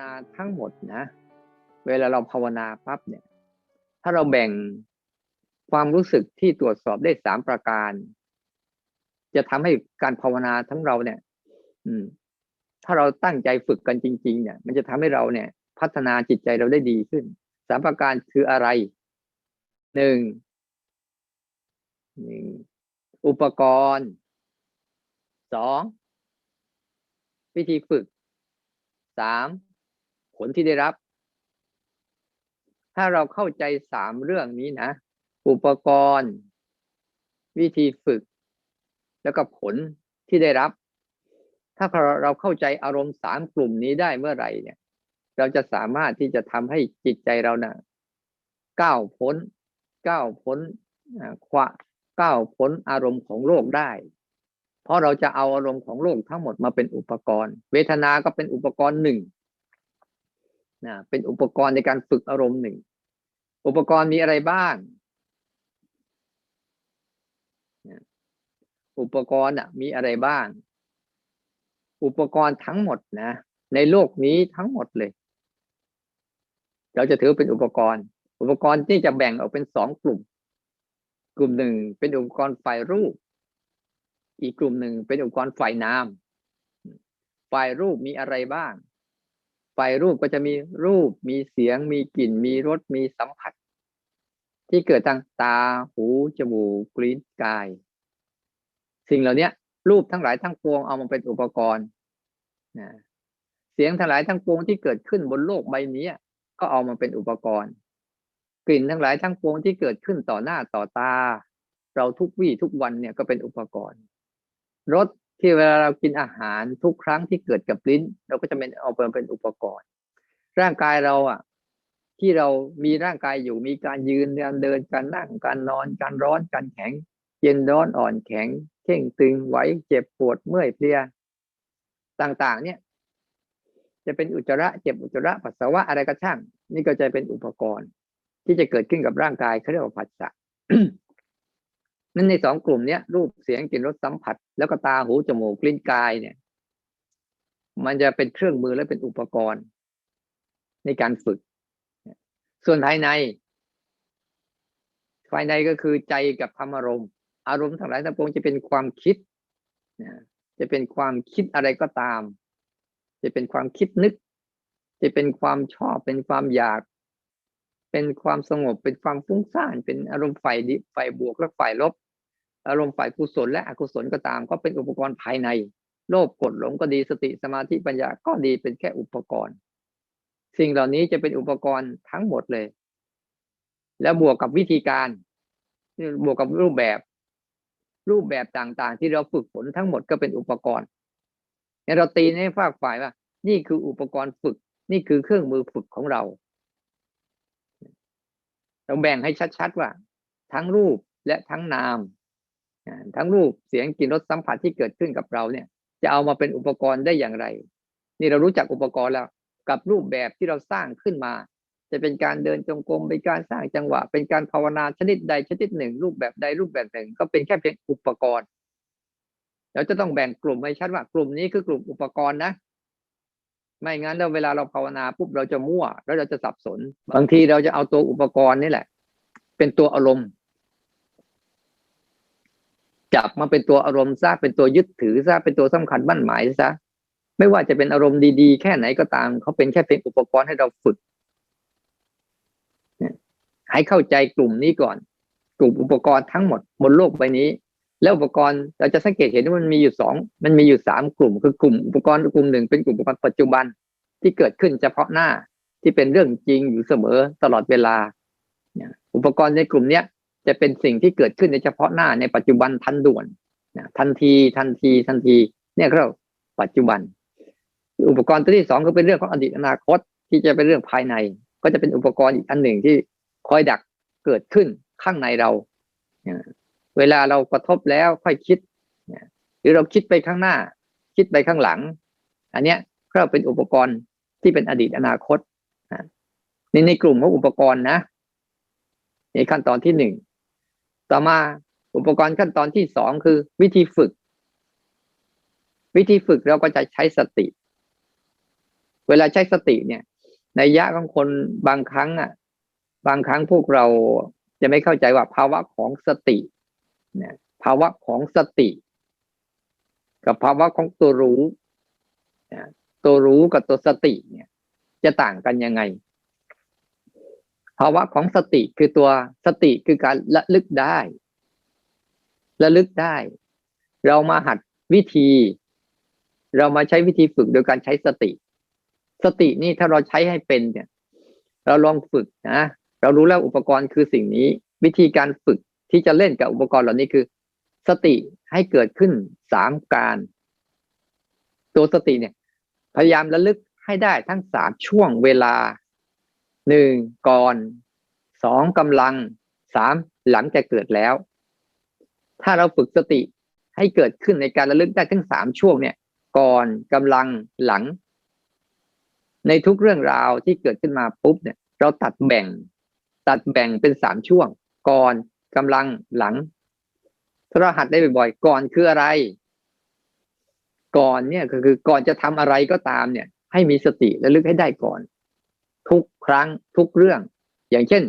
นาทั้งหมดนะ เวลาเราภาวนาปั๊บเนี่ย ถ้าเราแบ่งความรู้สึกที่ตรวจสอบได้สามประการ จะทำให้การภาวนาทั้งเราเนี่ย อืม ถ้าเราตั้งใจฝึกกันจริง ๆ เนี่ย มันจะทำให้เราเนี่ย พัฒนาจิตใจเราได้ดีขึ้นสามประการคืออะไรหนึ่งหนึ่งอุปกรณ์สองวิธีฝึกสาม ผลที่ได้รับ ถ้าเราเข้าใจสามเรื่องนี้นะ อุปกรณ์ วิธีฝึก แล้วก็ผลที่ได้รับ ถ้าเราเข้าใจอารมณ์สามกลุ่มนี้ได้เมื่อไหร่เนี่ย เราจะสามารถที่จะทำให้จิตใจเรานะ่ะก้าวพ้นก้าวพ้นขวะก้าวพ้นอารมณ์ของโลกได้ เพราะเราจะเอาอารมณ์ของโลกทั้งหมดมาเป็นอุปกรณ์ เวทนาก็เป็นอุปกรณ์หนึ่ง นะเป็นอุปกรณ์ในการฝึกอารมณ์หนึ่ง อุปกรณ์มีอะไรบ้างอุปกรณ์มีอะไรบ้าง อุปกรณ์ทั้งหมดนะ ในโลกนี้ทั้งหมดเลย เราจะถือเป็นอุปกรณ์ อุปกรณ์ที่จะแบ่งออกเป็นสองกลุ่ม กลุ่มหนึ่งเป็นอุปกรณ์ฝ่ายรูป อีกกลุ่มหนึ่งเป็นอุปกรณ์ฝ่ายนามฝ่ายรูปมีอะไรบ้าง ฝ่ายรูปก็จะมีรูป มีเสียง มีกลิ่น มีรส มีสัมผัส ที่เกิดทางตา หู จมูก กลิ้น กาย สิ่งเหล่านี้รูปทั้งหลายทั้งปวงเอามาเป็นอุปกรณ์นะเสียงทั้งหลายทั้งปวงที่เกิดขึ้นบนโลกใบนี้ก็เอามาเป็นอุปกรณ์ กลิ่นทั้งหลายทั้งปวงที่เกิดขึ้นต่อหน้าต่อตา เราทุกวี่ทุกวันเนี่ยก็เป็นอุปกรณ์ รส ที่เวลาเรากินอาหารทุกครั้งที่เกิดกับลิ้น เราก็จะเป็นเอาไปเป็นอุปกรณ์ ร่างกายเราอะ ที่เรามีร่างกายอยู่มีการยืนการเดินการนั่งการนอน การร้อนการแข็ง เย็นร้อนอ่อนแข็งเข่งตึงไหวเจ็บปวดเมื่อยเพลียต่างๆ เนี่ย จะเป็นอุจจาระเจ็บอุจจาระปัสสาวะอะไรก็ช่าง นี่ก็จะเป็นอุปกรณ์ ที่จะเกิดขึ้นกับร่างกายเขาเรียกว่าผัสสะ นั้นในสองกลุ่มเนี้ยรูปเสียงกลิ่นรสสัมผัส แล้วก็ตาหูจมูกกลิ้นกายเนี่ย มันจะเป็นเครื่องมือและเป็นอุปกรณ์ ในการฝึก ส่วนภายในภายในก็คือใจกับธรรมอารมณ์ อารมณ์ทั้งหลายทั้งปวงจะเป็นความคิดจะเป็นความคิดอะไรก็ตาม จะเป็นความคิดนึก จะเป็นความชอบเป็นความอยาก เป็นความสงบเป็นความฟุ้งซ่านเป็นอารมณ์ฝ่ายดีฝ่ายบวกและฝ่ายลบ อารมณ์ฝ่ายกุศลและอกุศลก็ตาม ก็เป็นอุปกรณ์ภายใน โลภกดหลงก็ดีสติสมาธิปัญญาก็ดีเป็นแค่อุปกรณ์ สิ่งเหล่านี้จะเป็นอุปกรณ์ทั้งหมดเลย แล้วบวกกับวิธีการ บวกกับรูปแบบ รูปแบบต่างๆ ที่เราฝึกฝนทั้งหมดก็เป็นอุปกรณ์เนี่ยเราตีให้ฝากฝ่ายว่านี่คืออุปกรณ์ฝึก นี่คือเครื่องมือฝึกของเรา เราแบ่งให้ชัดๆว่า ทั้งรูปและทั้งนามทั้งรูปเสียงกลิ่นรสสัมผัสที่เกิดขึ้นกับเราเนี่ย จะเอามาเป็นอุปกรณ์ได้อย่างไร นี่เรารู้จักอุปกรณ์แล้ว กับรูปแบบที่เราสร้างขึ้นมา จะเป็นการเดินจงกรมเป็นการสร้างจังหวะ เป็นการภาวนาชนิดใดชนิดหนึ่ง รูปแบบใดรูปแบบหนึ่ง ก็เป็นแค่เพียงอุปกรณ์เราจะต้องแบ่งกลุ่มให้ชัดว่ากลุ่มนี้คือกลุ่มอุปกรณ์นะ ไม่งั้นเราเวลาเราภาวนาปุ๊บเราจะมั่ว แล้วเราจะสับสน บางทีเราจะเอาตัวอุปกรณ์นี่แหละ เป็นตัวอารมณ์ จับมาเป็นตัวอารมณ์ซะเป็นตัวยึดถือซะเป็นตัวสำคัญบั้นหมายซะไม่ว่าจะเป็นอารมณ์ดีๆ แค่ไหนก็ตามเขาเป็นแค่เป็นอุปกรณ์ให้เราฝึกให้เข้าใจกลุ่มนี้ก่อน กลุ่มอุปกรณ์ทั้งหมดบนโลกใบนี้ แล้วอุปกรณ์เราจะสังเกตเห็นว่ามันมีอยู่สองมันมีอยู่สามกลุ่ม คือกลุ่มอุปกรณ์กลุ่มหนึ่งเป็นกลุ่มอุปกรณ์ปัจจุบัน ที่เกิดขึ้นเฉพาะหน้าที่เป็นเรื่องจริงอยู่เสมอตลอดเวลา อุปกรณ์ในกลุ่มเนี้ยจะเป็นสิ่งที่เกิดขึ้นในเฉพาะหน้าในปัจจุบันทันด่วนทันทีทันทีทันทีเนี่ยเราปัจจุบัน อุปกรณ์ตัวที่สองก็เป็นเรื่องของอดีตอนาคตที่จะเป็นเรื่องภายใน ก็จะเป็นอุปกรณ์อีกอันหนึ่งที่คอยดักเกิดขึ้นข้างในเรา เวลาเรากระทบแล้วค่อยคิด หรือเราคิดไปข้างหน้า คิดไปข้างหลัง อันเนี้ย ก็เป็นอุปกรณ์ที่เป็นอดีตอนาคตในในกลุ่มของอุปกรณ์นะในขั้นตอนที่หนึ่งต่อมาอุปกรณ์ขั้นตอนที่สองคือ วิธีฝึก วิธีฝึกเราก็จะใช้สติ เวลาใช้สติเนี่ย ในยยะของคนบางครั้งอะ บางครั้งพวกเราจะไม่เข้าใจว่าภาวะของสติเนี่ยภาวะของสติ กับภาวะของตัวรู้ ตัวรู้กับตัวสติเนี่ย จะต่างกันยังไง ภาวะของสติคือตัวสติคือการระลึกได้ระลึกได้ เรามาหัดวิธี เรามาใช้วิธีฝึกโดยการใช้สติ สตินี่ถ้าเราใช้ให้เป็นเนี่ย เราลองฝึกนะเรารู้แล้วอุปกรณ์คือสิ่งนี้ วิธีการฝึกที่จะเล่นกับอุปกรณ์เหล่านี้คือ สติให้เกิดขึ้นสามการ ตัวสติเนี่ย พยายามระลึกให้ได้ทั้งสามช่วงเวลาหนึ่งก่อนสองกำลังสามหลังจะเกิดแล้ว ถ้าเราฝึกสติให้เกิดขึ้นในการระลึกได้ทั้งสามช่วงเนี่ย ก่อนกำลังหลัง ในทุกเรื่องราวที่เกิดขึ้นมาปุ๊บเนี่ย เราตัดแบ่ง ตัดแบ่งเป็นสามช่วง ก่อนกำลังหลังถ้าเราหัดได้บ่อยๆก่อนคืออะไร ก่อนเนี่ยก็คือก่อนจะทำอะไรก็ตามเนี่ย ให้มีสติระลึกให้ได้ก่อน ทุกครั้งทุกเรื่อง อย่างเช่น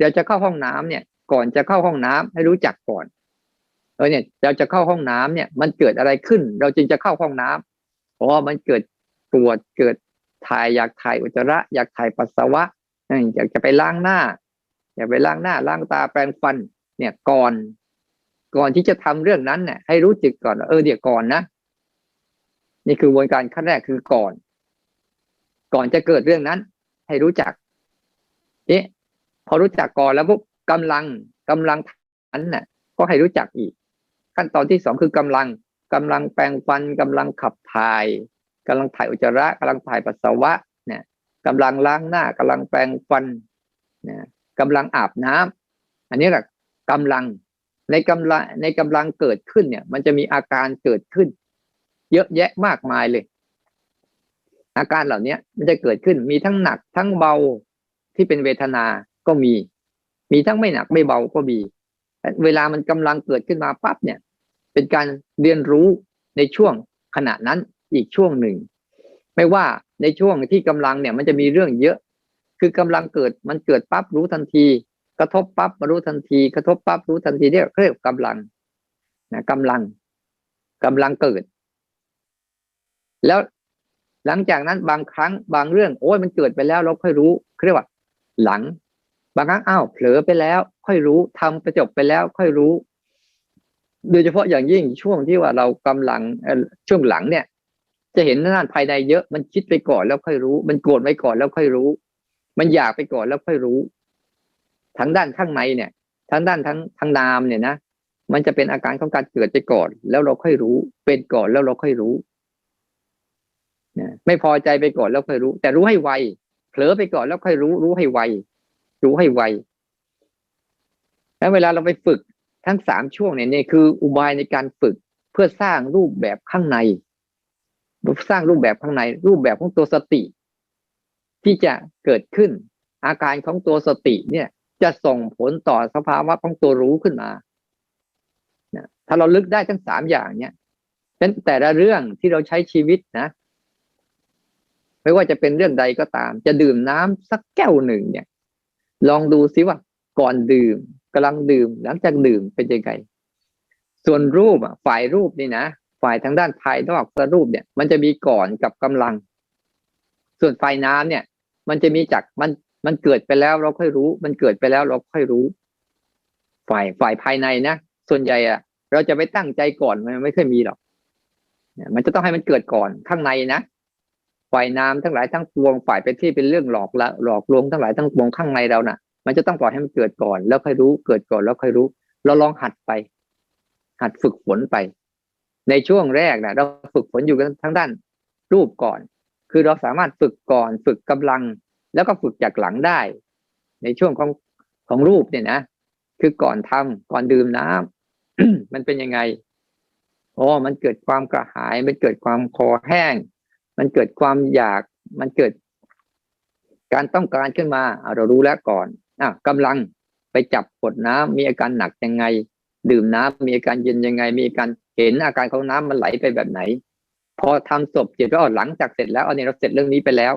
เราจะเข้าห้องน้ำเนี่ย ก่อนจะเข้าห้องน้ำให้รู้จักก่อนเออเนี่ยเราจะเข้าห้องน้ำเนี่ย มันเกิดอะไรขึ้น เราจึงจะเข้าห้องน้ำเพราะว่ามันเกิดปวดเกิดถ่ายอยากถ่ายอุจจาระ อยากถ่ายปัสสาวะอยากจะไปล้างหน้า อยากไปล้างหน้าล้างตาแปรงฟัน เนี่ยก่อน ก่อนที่จะทำเรื่องนั้นเนี่ยให้รู้จึกก่อนเออเดี๋ยวก่อนนะ นี่คือกระบวนการขั้นแรกคือก่อน ก่อนจะเกิดเรื่องนั้น ให้รู้จักเอ๊ะพอรู้จักก่อนแล้วปุ๊บกำลังกำลังนั้นน่ะ ก็ให้รู้จักอีก ขั้นตอนที่สองคือกำลังกำลังแปรงฟันกำลังขับถ่ายกำลังถ่ายอุจจาระกำลังถ่ายปัสสาวะเนี่ยกำลังล้างหน้ากำลังแปรงฟันเนี่ยกำลังอาบน้ำอันนี้แหละกำลังในกำลังในกำลังเกิดขึ้นเนี่ย มันจะมีอาการเกิดขึ้น เยอะแยะมากมายเลย อาการเหล่านี้มันจะเกิดขึ้นมีทั้งหนักทั้งเบาที่เป็นเวทนาก็มี มีทั้งไม่หนักไม่เบาก็มี เวลามันกำลังเกิดขึ้นมาปั๊บเนี่ย เป็นการเรียนรู้ในช่วงขณะนั้นอีกช่วงหนึ่ง ไม่ว่าในช่วงที่กำลังเนี่ยมันจะมีเรื่องเยอะ คือกำลังเกิดมันเกิดปั๊บรู้ทันที กระทบปั๊บมารู้ทันที กระทบปั๊บรู้ทันทีเรียกเรียกกำลังนะกำลังกำลังเกิด แล้วหลังจากนั้นบางครั้งบางเรื่องโอ้ยมันเกิดไปแล้วเราค่อยรู้เรียกว่า หลัง บางครั้งอ้าวเผลอไปแล้ว ค่อยรู้ทำไปจบไปแล้ว ค่อยรู้ โดยเฉพาะอย่างยิ่งช่วงที่ว่าเรากำลังช่วงหลังเนี่ย จะเห็นด้านภายในเยอะมันคิดไปก่อนแล้วค่อยรู้ มันโกรธไปก่อนแล้วค่อยรู้ มันอยากไปก่อนแล้วค่อยรู้ ทั้งด้านข้างในเนี่ย ทั้งด้านทั้งทั้งนามเนี่ยนะมันจะเป็นอาการของการเกิดไปก่อน แล้วเราค่อยรู้ เป็นก่อนแล้วเราค่อยรู้ ไม่พอใจไปก่อนแล้วค่อยรู้ แต่รู้ให้ไวเผลอไปก่อนแล้วค่อยรู้ รู้ให้ไวรู้ให้ไวแล้วเวลาเราไปฝึกทั้งสามช่วงเนี่ยนี่คืออุบายในการฝึกเพื่อสร้างรูปแบบข้างใน สร้างรูปแบบข้างใน รูปแบบของตัวสติ ที่จะเกิดขึ้น อาการของตัวสติเนี่ย จะส่งผลต่อสภาวะของตัวรู้ขึ้นมาถ้าเราลึกได้ทั้งสามอย่างเนี่ยเป็นแต่ละเรื่องที่เราใช้ชีวิตนะ ไม่ว่าจะเป็นเรื่องใดก็ตาม จะดื่มน้ำสักแก้วหนึ่งเนี่ย ลองดูซิว่าก่อนดื่มกำลังดื่ม หลังจากดื่มเป็นยังไงส่วนรูปอะฝ่ายรูปนี่นะฝ่ายทางด้านภายนอกรูปเนี่ย มันจะมีก่อนกับกำลัง ส่วนฝ่ายน้ำเนี่ย มันจะมีจากมันมันเกิดไปแล้วเราค่อยรู้ มันเกิดไปแล้วเราค่อยรู้ ฝ่ายฝ่ายภายในนะส่วนใหญ่อะ เราจะไปตั้งใจก่อนมันไม่เคยมีหรอกมันจะต้องให้มันเกิดก่อนข้างในนะ ฝ่ายน้ำทั้งหลายทั้งปวงฝ่ายเป็นที่เป็นเรื่องหลอกละหลอกลวงทั้งหลายทั้งปวงข้างในเรานะ่ะ มันจะต้องปล่อยให้มันเกิดก่อน แล้วค่อยรู้เกิดก่อนแล้วค่อยรู้ เราลองหัดไป หัดฝึกฝนไป ในช่วงแรกนะเราฝึกฝนอยู่กันทั้งด้านรูปก่อน คือเราสามารถฝึกก่อน ฝึกกำลัง แล้วก็ฝึกจากหลังได้ ในช่วงของของรูปเนี่ยนะคือก่อนทำก่อนดื่มน้ำมันเป็นยังไงโอ้มันเกิดความกระหาย มันเกิดความคอแห้ง มันเกิดความอยากมันเกิด การต้องการขึ้นมาเรารู้แล้วก่อนอะกำลังไปจับขวดน้ำมีอาการหนักยังไง ดื่มน้ำมีอาการเย็นยังไง มีอาการเห็นอาการของน้ำมันไหลไปแบบไหน พอทำศพจิตว่าอ๋อหลังจากเสร็จแล้วอันนี้เราเสร็จเรื่องนี้ไปแล้ว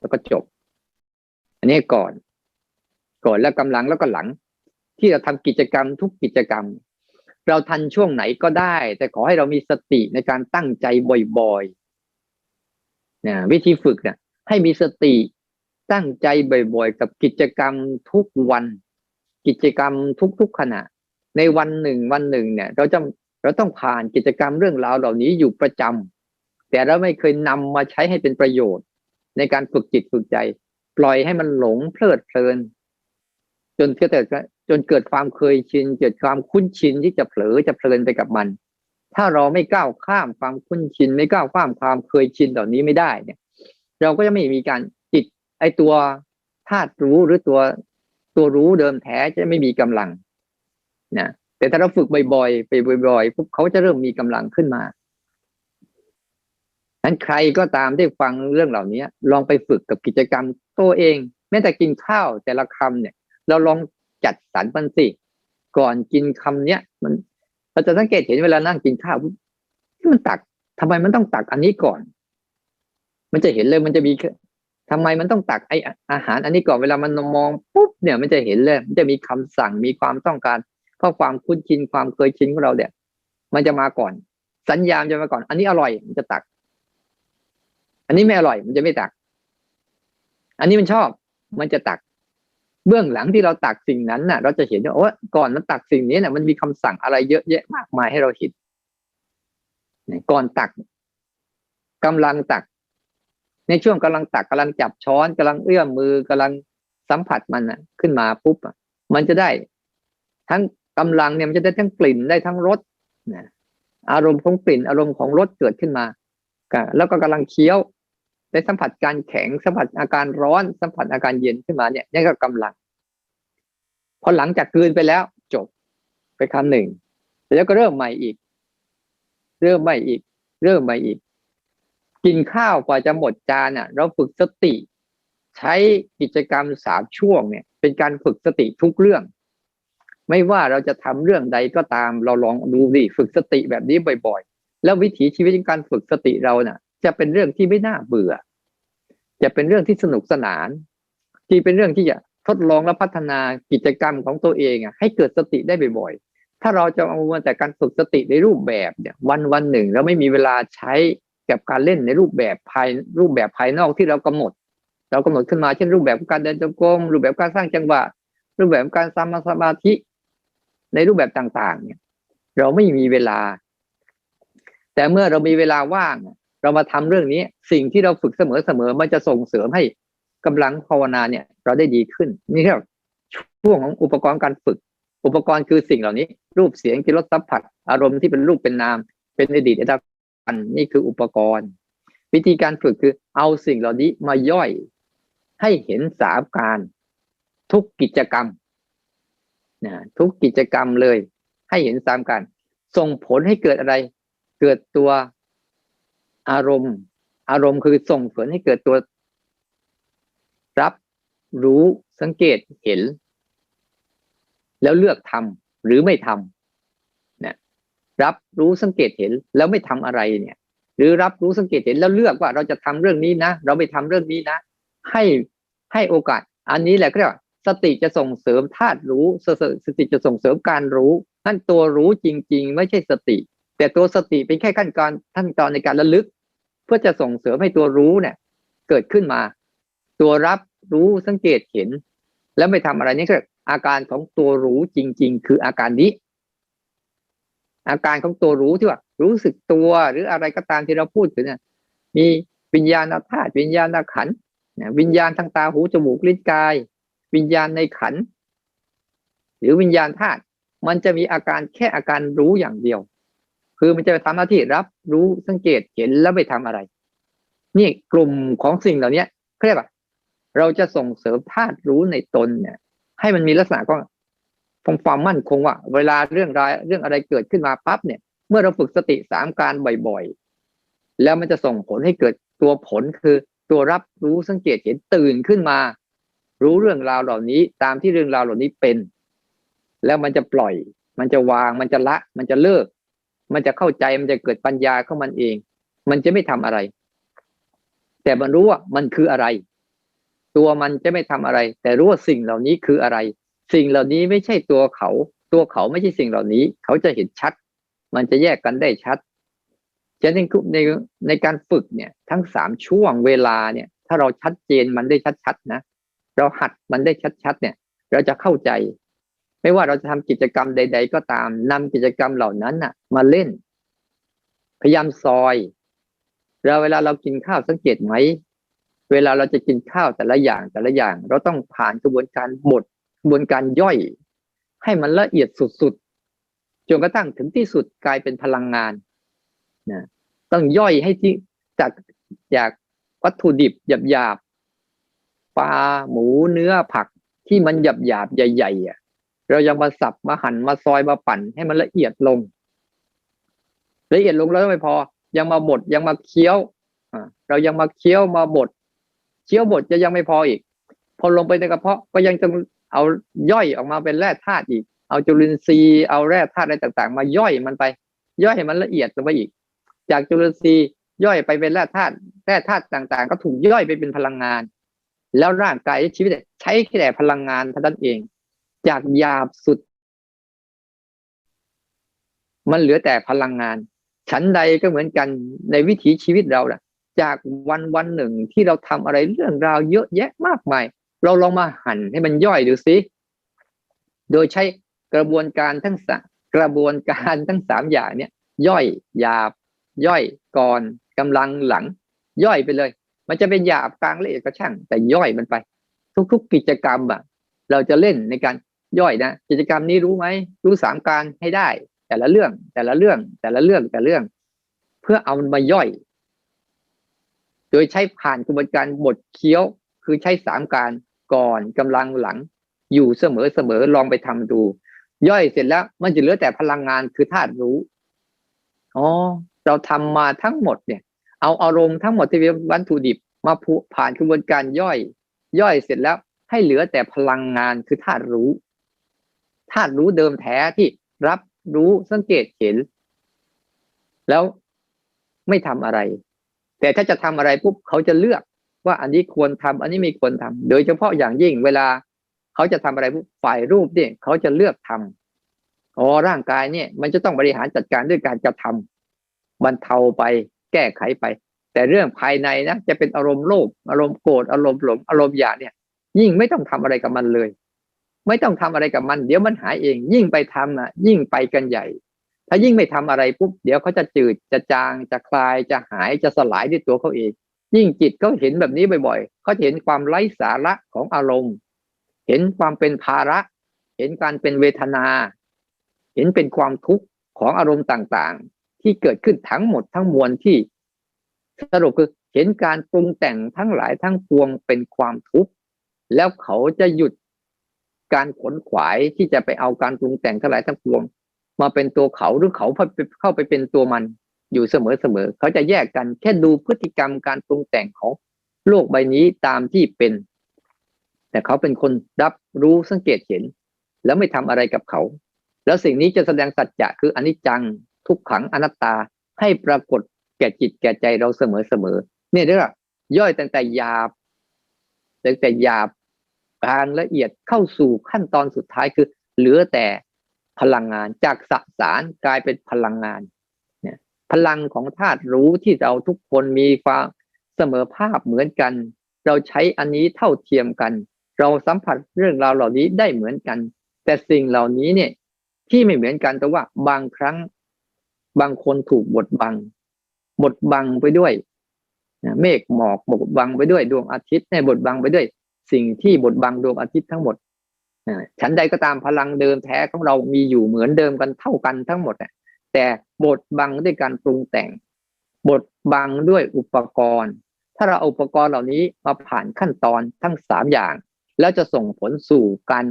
แล้วก็จบ อันนี้ก่อน ก่อนแล้วกำลังแล้วก็หลัง ที่เราทำกิจกรรมทุกกิจกรรม เราทันช่วงไหนก็ได้ แต่ขอให้เรามีสติในการตั้งใจบ่อยๆ นะวิธีฝึกเนี่ยให้มีสติตั้งใจบ่อยๆ กับกิจกรรมทุกวัน กิจกรรมทุกๆขณะ ในวันหนึ่งวันหนึ่งเนี่ย เราจะเราต้องผ่านกิจกรรมเรื่องราวเหล่านี้อยู่ประจำแต่เราไม่เคยนำมาใช้ให้เป็นประโยชน์ ในการฝึกจิตฝึกใจ ปล่อยให้มันหลงเพลิดเพลิน จนเกิดจนเกิดความเคยชินเกิดความคุ้นชินที่จะเผลอจะเพลินไปกับมัน ถ้าเราไม่ก้าวข้ามความคุ้นชิน ไม่ก้าวข้ามความเคยชินเหล่านี้ไม่ได้เนี่ย เราก็จะไม่มีการจิตไอตัวธาตุรู้หรือตัวตัวรู้เดิมแท้จะไม่มีกำลังนะแต่ถ้าเราฝึกบ่อยๆไปบ่อยๆปุ๊บเขาจะเริ่มมีกำลังขึ้นมานั้นใครก็ตามที่ฟังเรื่องเหล่านี้ลองไปฝึกกับกิจกรรมตัวเอง แม้แต่กินข้าวแต่ละคำเนี่ย เราลองจัดสรรมันสิก่อนกินคำเนี้ยมัน เราจะสังเกตเห็นเวลานั่งกินข้าวที่มันตักทำไมมันต้องตักอันนี้ก่อน มันจะเห็นเลยมันจะมีทำไมมันต้องตักไออาหาร อันนี้ก่อนเวลามันมองปุ๊บเนี่ยมันจะเห็นเลย มันจะมีคำสั่งมีความต้องการเพราะความคุ้นชินความเคยชินของเราเนี่ย มันจะมาก่อน สัญญาณจะมาก่อน อันนี้อร่อยมันจะตัก อันนี้ไม่อร่อย มันจะไม่ตัก อันนี้มันชอบ มันจะตัก เบื้องหลังที่เราตักสิ่งนั้นน่ะ เราจะเห็นว่าโอ้ก่อนมันตักสิ่งนี้น่ะมันมีคำสั่งอะไรเยอะแยะมากมายให้เราเห็นก่อนตักกำลังตัก ในช่วงกำลังตักกำลังจับช้อนกำลังเอื้อมมือกำลังสัมผัสมันน่ะ ขึ้นมาปุ๊บมันจะได้ ทั้งกำลังเนี่ยมันจะได้ทั้งกลิ่นได้ทั้งรสนะอารมณ์ของกลิ่นอารมณ์ของรสเกิดขึ้นมาแล้วก็กำลังเคี้ยว ได้สัมผัสการแข็งสัมผัสอาการร้อนสัมผัสอาการเย็นขึ้นมาเนี่ยนี่ก็กำลัง พอหลังจากคืนไปแล้ว จบไปคำหนึ่งแล้วก็เริ่มใหม่อีก เริ่มใหม่อีก เริ่มใหม่อีก กินข้าวกว่าจะหมดจานอะ เราฝึกสติ ใช้กิจกรรมสามช่วงเนี่ย เป็นการฝึกสติทุกเรื่อง ไม่ว่าเราจะทำเรื่องใดก็ตามเราลองดูดิฝึกสติแบบนี้บ่อย ๆ แล้ววิถีชีวิตการฝึกสติเราเนะ่ะ จะเป็นเรื่องที่ไม่น่าเบื่อ จะเป็นเรื่องที่สนุกสนาน ที่เป็นเรื่องที่จะทดลองและพัฒนากิจกรรมของตัวเองอะให้เกิดสติได้บ่อยๆ ถ้าเราจะเอามาแต่การฝึกสติในรูปแบบเนี่ยวันวันหนึ่งเราไม่มีเวลาใช้กับการเล่นในรูปแบบภายรูปแบบภายนอกที่เรากำหนด เรากำหนดขึ้นมาเช่นรูปแบบการเดินจงกรมรูปแบบการสร้างจังหวะ รูปแบบการสมาสมาธิ ในรูปแบบต่างๆ เนี่ย เราไม่มีเวลา แต่เมื่อเรามีเวลาว่าง เรามาทำเรื่องนี้สิ่งที่เราฝึกเสมอๆมันจะส่งเสริมให้กำลังภาวนาเนี่ย เราได้ดีขึ้น นี่เรียกช่วงของอุปกรณ์การฝึก อุปกรณ์คือสิ่งเหล่านี้ รูปเสียงที่รสสัมผัส อารมณ์ที่เป็นรูปเป็นนาม เป็นอดีตอนาคตนี่คืออุปกรณ์ วิธีการฝึกคือเอาสิ่งเหล่านี้มาย่อยให้เห็นสามการ ทุกกิจกรรมนะทุกกิจกรรมเลย ให้เห็นตามกันส่งผลให้เกิดอะไร เกิดตัว อารมณ์ อารมณ์คือส่งผลให้เกิดตัว รับรู้สังเกตเห็น แล้วเลือกทำหรือไม่ทำนะรับรู้สังเกตเห็นแล้วไม่ทำอะไรเนี่ย หรือรับรู้สังเกตเห็นแล้วเลือกว่าเราจะทำเรื่องนี้นะเราไม่ทำเรื่องนี้นะ ให้ให้โอกาส อันนี้แหละก็เรียกว่าสติจะส่งเสริมธาตุรู้สติจะส่งเสริมการรู้นั่นตัวรู้จริง ๆ ไม่ใช่สติ แต่ตัวสติเป็นแค่ขั้นตอนขั้นตอนในการระลึก เพื่อจะส่งเสริมให้ตัวรู้เนี่ย เกิดขึ้นมา ตัวรับรู้สังเกตเห็น แล้วไม่ทำอะไรนี่คืออาการของตัวรู้จริง ๆ คืออาการนี้ อาการของตัวรู้ที่ว่า รู้สึกตัวหรืออะไรก็ตามที่เราพูดถึงเนี่ยมีวิญญาณธาตุวิญญาณขันวิญญาณทางตาหูจมูกลิ้นกาย วิญญาณในขัน หรือวิญญาณธาตุมันจะมีอาการแค่อาการรู้อย่างเดียว คือมันจะไปทำหน้าที่รับรู้สังเกตเห็นแล้วไม่ทำอะไร นี่กลุ่มของสิ่งเหล่านี้เรียกว่าเราจะส่งเสริมธาตุรู้ในตนเนี่ย ให้มันมีลักษณะของความมั่นคงว่า เวลาเรื่องรายเรื่องอะไรเกิดขึ้นมาปั๊บเนี่ย เมื่อเราฝึกสติสามการบ่อยๆ แล้วมันจะส่งผลให้เกิดตัวผลคือตัวรับรู้สังเกตเห็นตื่นขึ้นมา รู้เรื่องราวเหล่านี้ตามที่เรื่องราวเหล่านี้เป็น แล้วมันจะปล่อย มันจะวางมันจะละ มันจะเลิก มันจะเข้าใจมันจะเกิดปัญญาเข้ามันเอง มันจะไม่ทำอะไร แต่มันรู้ว่ามันคืออะไร ตัวมันจะไม่ทำอะไร แต่รู้ว่าสิ่งเหล่านี้คืออะไร สิ่งเหล่านี้ไม่ใช่ตัวเขา ตัวเขาไม่ใช่สิ่งเหล่านี้ เขาจะเห็นชัด มันจะแยกกันได้ชัดฉะนั้นในในการฝึกเนี่ย ทั้งสามช่วงเวลาเนี่ย ถ้าเราชัดเจนมันได้ชัดๆนะเราหัดมันได้ชัดๆเนี่ย เราจะเข้าใจ ไม่ว่าเราจะทำกิจกรรมใด ๆ ก็ตามนำกิจกรรมเหล่านั้นน่ะ มาเล่น พยายามซอยเราเวลาเรากินข้าวสังเกตไหมเวลาเราจะกินข้าวแต่ละอย่างแต่ละอย่าง เราต้องผ่านกระบวนการบดกระบวนการย่อย ให้มันละเอียดสุดๆจนกระทั่งถึงที่สุดกลายเป็นพลังงานนะต้องย่อยให้ที่จากจากวัตถุดิบหยาบๆปลาหมูเนื้อผักที่มันหยาบๆใหญ่ๆอะ เรายังมาสับมาหั่นมาซอยมาปั่นให้มันละเอียดลง ละเอียดลงแล้วไม่พอ ยังมาบดยังมาเคี้ยวเรายังมาเคี้ยวมาบดเคี้ยวบดจะยังไม่พออีก พอลงไปในกระเพาะก็ยังต้องเอาย่อยออกมาเป็นแร่ธาตุอีก เอาจุลินทรีย์เอาแร่ธาตุอะไรต่าง ๆ มาย่อยมันไป ย่อยให้มันละเอียดลงไปอีก จากจุลินทรีย์ย่อยไปเป็นแร่ธาตุแร่ธาตุต่างๆ ก็ถูกย่อยไปเป็นพลังงาน แล้วร่างกายชีวิตใช้แค่พลังงานเท่านั้นเอง จากหยาบสุด มันเหลือแต่พลังงาน ฉันใดก็เหมือนกันในวิถีชีวิตเราแหละจากวันวันหนึ่งที่เราทำอะไรเรื่องราวเยอะแยะมากมาย เราลองมาหั่นให้มันย่อยดูสิโดยใช้กระบวนการทั้งสกระบวนการทั้งสามอย่างเนี่ย ย่อยหยาบ ย่อยก่อนกำลังหลัง ย่อยไปเลย มันจะเป็นหยาบกลางละเอียดก็ช่าง แต่ย่อยมันไป ทุกๆกกิจกรรมอะเราจะเล่นในการ ย่อยนะ กิจกรรมนี้รู้ไหมรู้สามการให้ได้ แต่ละเรื่องแต่ละเรื่องแต่ละเรื่องแต่ละเรื่อง เพื่อเอามันมาย่อย โดยใช้ผ่านกระบวนการบดเคี้ยว คือใช้สามการก่อนกำลังหลัง อยู่เสมอเสมอลองไปทำดู ย่อยเสร็จแล้วมันจะเหลือแต่พลังงานคือธาตุรู้อ๋อเราทำมาทั้งหมดเนี่ย เอาอารมณ์ทั้งหมดที่เป็นวัตถุดิบมาผ่านกระบวนการย่อย ย่อยเสร็จแล้วให้เหลือแต่พลังงานคือธาตุรู้ ธาตุรู้เดิมแท้ที่รับรู้สังเกตเห็น แล้วไม่ทำอะไร แต่ถ้าจะทำอะไรปุ๊บเขาจะเลือกว่าอันนี้ควรทำอันนี้ไม่ควรทำโดยเฉพาะอย่างยิ่งเวลาเขาจะทำอะไรปุ๊บฝ่ายรูปเนี่ยเขาจะเลือกทำอ๋อร่างกายเนี่ย มันจะต้องบริหารจัดการด้วยการจะทำบรรเทาไปแก้ไขไป แต่เรื่องภายในนะจะเป็นอารมณ์โลภอารมณ์โกรธอารมณ์หลงอารมณ์อยากเนี่ย ยิ่งไม่ต้องทำอะไรกับมันเลย ไม่ต้องทำอะไรกับมัน เดี๋ยวมันหายเอง ยิ่งไปทำนะยิ่งไปกันใหญ่ ถ้ายิ่งไม่ทำอะไรปุ๊บเดี๋ยวเขาจะจืดจะจางจะคลายจะหายจะสลายด้วยตัวเขาเอง ยิ่งจิตเขาเห็นแบบนี้บ่อยๆเขาเห็นความไร้สาระของอารมณ์ เห็นความเป็นภาระ เห็นการเป็นเวทนา เห็นเป็นความทุกข์ของอารมณ์ต่างๆ ที่เกิดขึ้นทั้งหมดทั้งมวลที่ สรุปคือเห็นการปรุงแต่งทั้งหลายทั้งปวงเป็นความทุกข์แล้วเขาจะหยุด การขนขวายที่จะไปเอาการปรุงแต่งทั้งหลายทั้งปวง มาเป็นตัวเขาหรือเขาเข้าไปเป็นตัวมันอยู่เสมอเสมอเขาจะแยกกันแค่ดูพฤติกรรมการปรุงแต่งของโลกใบนี้ตามที่เป็น แต่เขาเป็นคนรับรู้สังเกตเห็น แล้วไม่ทำอะไรกับเขา แล้วสิ่งนี้จะแสดงสัจจะคืออนิจจังทุกขังอนัตตาให้ปรากฏแก่จิตแก่ใจเราเสมอเสมอเนี่ยเรียกว่าย่อยตั้งแต่หยาบตั้งแต่หยาบ กางละเอียดเข้าสู่ขั้นตอนสุดท้ายคือ เหลือแต่พลังงานจากสสารกลายเป็นพลังงานเนี่ยพลังของธาตุรู้ที่เราทุกคนมีความเสมอภาพเหมือนกัน เราใช้อันนี้เท่าเทียมกัน เราสัมผัสเรื่องราวเหล่านี้ได้เหมือนกัน แต่สิ่งเหล่านี้เนี่ยที่ไม่เหมือนกันแต่ว่าบางครั้งบางคนถูกบดบัง บดบังไปด้วยเมฆหมอกบดบังไปด้วยดวงอาทิตย์ในบดบังไปด้วย สิ่งที่บดบังดวงอาทิตย์ทั้งหมดฉันใดก็ตามพลังเดิมแท้ของเรามีอยู่เหมือนเดิมกันเท่ากันทั้งหมดแต่บดบังด้วยการปรุงแต่ง บดบังด้วยอุปกรณ์ ถ้าเราอุปกรณ์เหล่านี้มาผ่านขั้นตอนทั้งสามอย่าง แล้วจะส่งผลสู่การ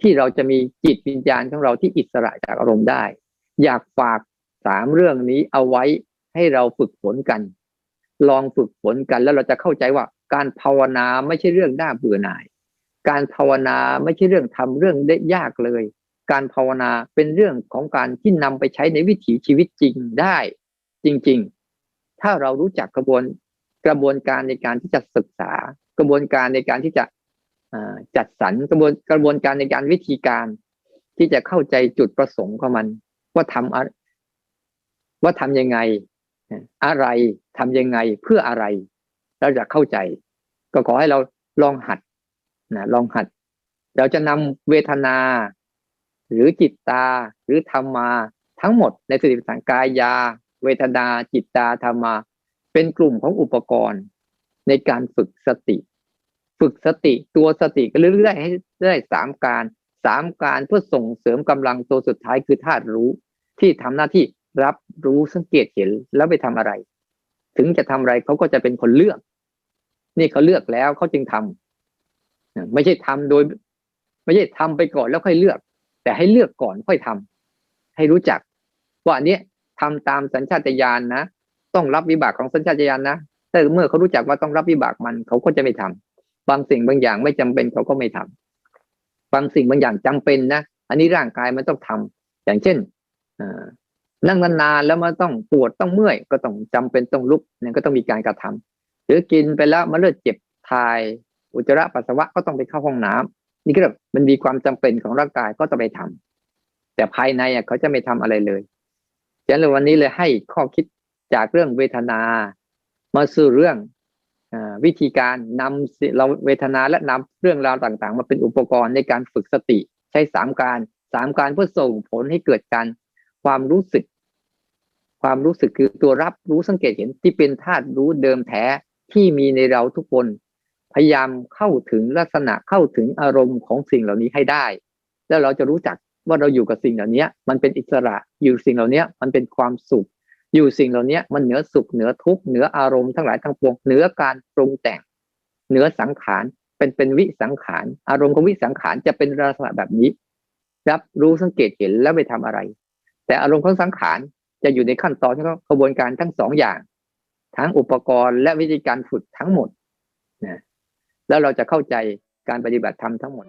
ที่เราจะมีจิตวิญญาณของเราที่อิสระจากอารมณ์ได้ อยากฝากสามเรื่องนี้เอาไว้ให้เราฝึกฝนกัน ลองฝึกฝนกันแล้วเราจะเข้าใจว่า การภาวนาไม่ใช่เรื่องน่าเบื่อหน่าย การภาวนาไม่ใช่เรื่องทำเรื่องได้ยากเลย การภาวนาเป็นเรื่องของการที่นำไปใช้ในวิถีชีวิตจริงได้ จริง ๆ ถ้าเรารู้จักกระบวนกระบวนการในการที่จะศึกษา กระบวนการในการที่จะจัดสรรกระบวนกระบวนการในการวิธีการ ที่จะเข้าใจจุดประสงค์ของมัน ว่าทำว่าทำยังไง อะไรทำยังไงเพื่ออะไร เราจะเข้าใจ ก็ขอให้เราลองหัดนะลองหัด เราจะนำเวทนา หรือจิตตา หรือธรรมา ทั้งหมดในสติปัฏฐานกายา เวทนา จิตตาธรรมา เป็นกลุ่มของอุปกรณ์ ในการฝึกสติ ฝึกสติตัวสติก็เรื่อยๆให้ได้สามการสามการเพื่อส่งเสริมกำลังตัวสุดท้ายคือธาตุรู้ที่ทำหน้าที่รับรู้สังเกตเห็นแล้วไปทำอะไร ถึงจะทำอะไรเขาก็จะเป็นคนเลือก นี่เขาเลือกแล้วเขาจึงทำไม่ใช่ทำโดย ไม่ใช่ทำไปก่อนแล้วค่อยเลือก แต่ให้เลือกก่อนค่อยทำให้รู้จัก ว่าอันนี้ยทำตามสัญชาตญาณนะต้องรับวิบากของสัญชาตญาณนะแต่เมื่อเขารู้จักว่าต้องรับวิบากมันเขาก็จะไม่ทำบางสิ่งบางอย่างไม่จำเป็นเขาก็ไม่ทำบางสิ่งบางอย่างจำเป็นนะอันนี้ร่างกายมันต้องทำอย่างเช่นนั่งนานๆแล้วมันต้องปวดต้องเมื่อยก็ต้องจำเป็นต้องลุกนั่นก็ต้องมีการกระทำ หรือกินไปแล้วมันเลือดเจ็บทาย อุจจาระปัสสาวะก็ต้องไปเข้าห้องน้ำนี่ก็แบบมันมีความจำเป็นของร่างกายก็ต้องไปทำแต่ภายในอะเขาจะไม่ทำอะไรเลยฉะนั้นวันนี้เลยให้ข้อคิดจากเรื่องเวทนา มาสู่เรื่องอวิธีการนำเราเวทนาและนำเรื่องราวต่าง ๆ มาเป็นอุปกรณ์ในการฝึกสติ ใช้สามการสามการเพื่อส่งผลให้เกิดการความรู้สึก ความรู้สึกคือตัวรับรู้สังเกตเห็นที่เป็นธาตุรู้เดิมแท้ ที่มีในเราทุกคน พยายามเข้าถึงลักษณะเข้าถึงอารมณ์ของสิ่งเหล่านี้ให้ได้ แล้วเราจะรู้จักว่าเราอยู่กับสิ่งเหล่านี้มันเป็นอิสระอยู่สิ่งเหล่านี้มันเป็นความสุข อยู่สิ่งเหล่านี้มันเหนือสุขเหนือทุกข์เหนืออารมณ์ทั้งหลายทั้งปวงเหนือการปรุงแต่ง เหนือสังขารเป็นเป็นวิสังขาร อารมณ์ของวิสังขารจะเป็นลักษณะแบบนี้ รับรู้สังเกตเห็นแล้วไปทำอะไร แต่อารมณ์ของสังขารจะอยู่ในขั้นตอนของกระบวนการทั้งสองอย่าง ทั้งอุปกรณ์และวิธีการฝึกทั้งหมดนะแล้วเราจะเข้าใจการปฏิบัติธรรมทั้งหมด